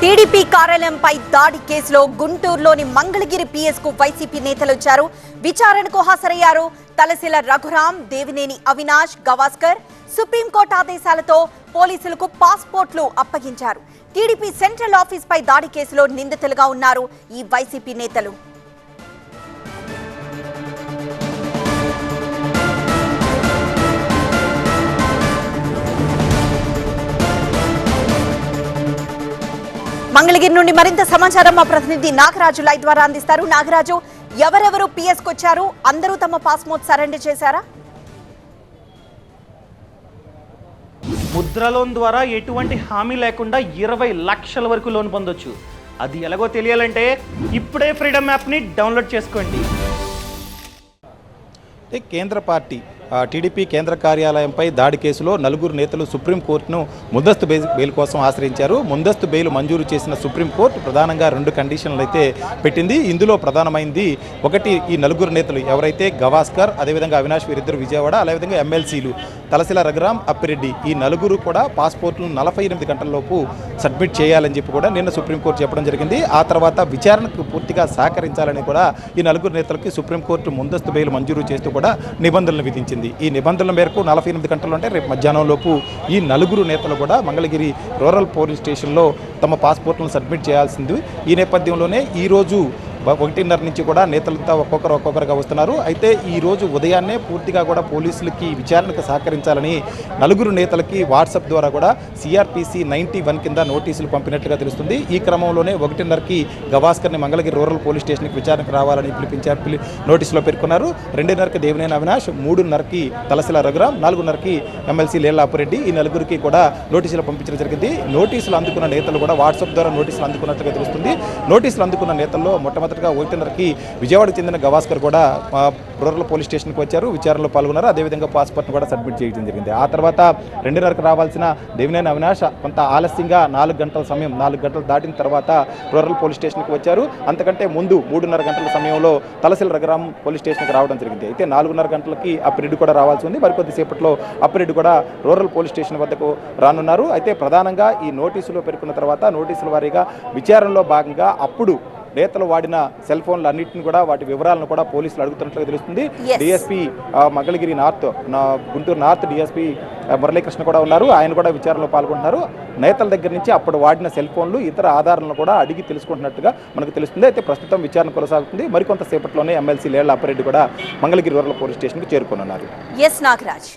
TDP కార్యాలయంపై దాడి కేసులో గుంటూరులోని మంగళగిరి పిఎస్కు వైసీపీ నేతలు వచ్చారు. విచారణకు హాజరయ్యారు తలసిల రఘురాం దేవినేని అవినాష్ గవాస్కర్. సుప్రీంకోర్టు ఆదేశాలతో పోలీసులకు పాస్పోర్ట్లు అప్పగించారు. టీడీపీ సెంట్రల్ ఆఫీస్ పై దాడి కేసులో నిందితులుగా ఉన్నారు ఈ వైసీపీ నేతలు. మంగళగిరి నుండి మరింత సమాచారం మా ప్రతినిధి నాగరాజు లైవ్ ద్వారా అందిస్తారు. నాగరాజు ఎవరెవరు పిఎస్ వచ్చారు? అందరూ తమ పాస్పోర్ట్ సరెండర్ చేశారా? ముద్ర లోన్ ద్వారా ఎటువంటి హామీ లేకుండా ఇరవై లక్షల వరకు లోన్ పొందొచ్చు. అది ఎలాగో తెలియాలంటే ఇప్పుడే ఫ్రీడమ్ యాప్ని డౌన్లోడ్ చేసుకోండి. కేంద్ర పార్టీ టీడీపీ కేంద్ర కార్యాలయంపై దాడి కేసులో నలుగురు నేతలు సుప్రీంకోర్టును ముందస్తు బెయిల్ బెయిల్ కోసం ఆశ్రయించారు. ముందస్తు బెయిల్ మంజూరు చేసిన సుప్రీంకోర్టు ప్రధానంగా రెండు కండిషన్లు అయితే పెట్టింది. ఇందులో ప్రధానమైంది ఒకటి ఈ నలుగురు నేతలు ఎవరైతే గవాస్కర్ అదేవిధంగా అవినాష్ వీరిద్దరు విజయవాడ అదేవిధంగా ఎమ్మెల్సీలు తలసిల రఘురాం అప్పిరెడ్డి. ఈ నలుగురు కూడా పాస్పోర్ట్లను నలభై ఎనిమిది గంటల్లోపు సబ్మిట్ చేయాలని చెప్పి కూడా నిన్న సుప్రీంకోర్టు చెప్పడం జరిగింది. ఆ తర్వాత విచారణకు పూర్తిగా సహకరించాలని కూడా ఈ నలుగురు నేతలకి సుప్రీంకోర్టు ముందస్తు బెయిల్ మంజూరు చేస్తూ కూడా నిబంధనలు విధించింది. ఈ నిబంధనల మేరకు నలభై ఎనిమిది గంటలు అంటే రేపు మధ్యాహ్నంలోపు ఈ నలుగురు నేతలు కూడా మంగళగిరి రూరల్ పోలీస్ స్టేషన్లో తమ పాస్పోర్ట్లను సబ్మిట్ చేయాల్సింది. ఈ నేపథ్యంలోనే ఈరోజు ఒకటిన్నర నుంచి కూడా నేతలంతా ఒక్కొక్కరు ఒక్కొక్కరుగా వస్తున్నారు. అయితే ఈ రోజు ఉదయాన్నే పూర్తిగా కూడా పోలీసులకి విచారణకు సహకరించాలని నలుగురు నేతలకి వాట్సాప్ ద్వారా కూడా సిఆర్పిసి నైంటీ వన్ కింద నోటీసులు పంపినట్లుగా తెలుస్తుంది. ఈ క్రమంలోనే ఒకటిన్నరకి గవాస్కర్ని మంగళగిరి రూరల్ పోలీస్ స్టేషన్కి విచారణకు రావాలని పిలిపించారు పిలి నోటీసులో పేర్కొన్నారు. రెండున్నరకి దేవినేని అవినాష్ మూడున్నరకి తలసిల రఘురాం నాలుగున్నరకి ఎమ్మెల్సీ లీలా అప్పిరెడ్డి ఈ నలుగురికి కూడా నోటీసులు పంపించడం జరిగింది. నోటీసులు అందుకున్న నేతలు కూడా వాట్సాప్ ద్వారా నోటీసులు అందుకున్నట్లుగా తెలుస్తుంది. నోటీసులు అందుకున్న నేతల్లో మొట్టమొదటిగా ఒకటిన్నరకి విజయవాడకు చెందిన గవాస్కర్ కూడా రూరల్ పోలీస్ స్టేషన్కి వచ్చారు విచారణలో పాల్గొన్నారు. అదేవిధంగా పాస్పోర్ట్ను కూడా సబ్మిట్ చేయడం జరిగింది. ఆ తర్వాత రెండున్నరకు రావాల్సిన దేవినేని అవినాష్ కొంత ఆలస్యంగా నాలుగు గంటల సమయం నాలుగు గంటలు దాటిన తర్వాత రూరల్ పోలీస్ స్టేషన్కి వచ్చారు. అంతకంటే ముందు మూడున్నర గంటల సమయంలో తలసిల రఘురాం పోలీస్ స్టేషన్కి రావడం జరిగింది. అయితే నాలుగున్నర గంటలకి అప్పిరెడ్డి కూడా రావాల్సి ఉంది. మరికొద్దిసేపట్లో అప్పిరెడ్డి కూడా రూరల్ పోలీస్ స్టేషన్ వద్దకు రానున్నారు. అయితే ప్రధానంగా ఈ నోటీసులో పేర్కొన్న తర్వాత నోటీసుల వారీగా విచారణలో భాగంగా అప్పుడు నేతలు వాడిన సెల్ ఫోన్లు అన్నింటిని కూడా వాటి వివరాలను కూడా పోలీసులు అడుగుతున్నట్లుగా తెలుస్తుంది. డిఎస్పీ మంగళగిరి నార్త్ నా గుంటూరు నార్త్ డిఎస్పీ మురళీకృష్ణ కూడా ఉన్నారు. ఆయన కూడా విచారణలో పాల్గొంటున్నారు. నేతల దగ్గర నుంచి అప్పుడు వాడిన సెల్ ఫోన్లు ఇతర ఆధారాలను కూడా అడిగి తెలుసుకుంటున్నట్టుగా మనకు తెలుస్తుంది. అయితే ప్రస్తుతం విచారణ కొనసాగుతుంది. మరికొంతసేపట్లోనే ఎమ్మెల్సీ లేళ్ళ అప్పారెడ్డి కూడా మంగళగిరి రూరల్ పోలీస్ స్టేషన్కి చేరుకోనున్నారు. ఎస్ నాగరాజ్.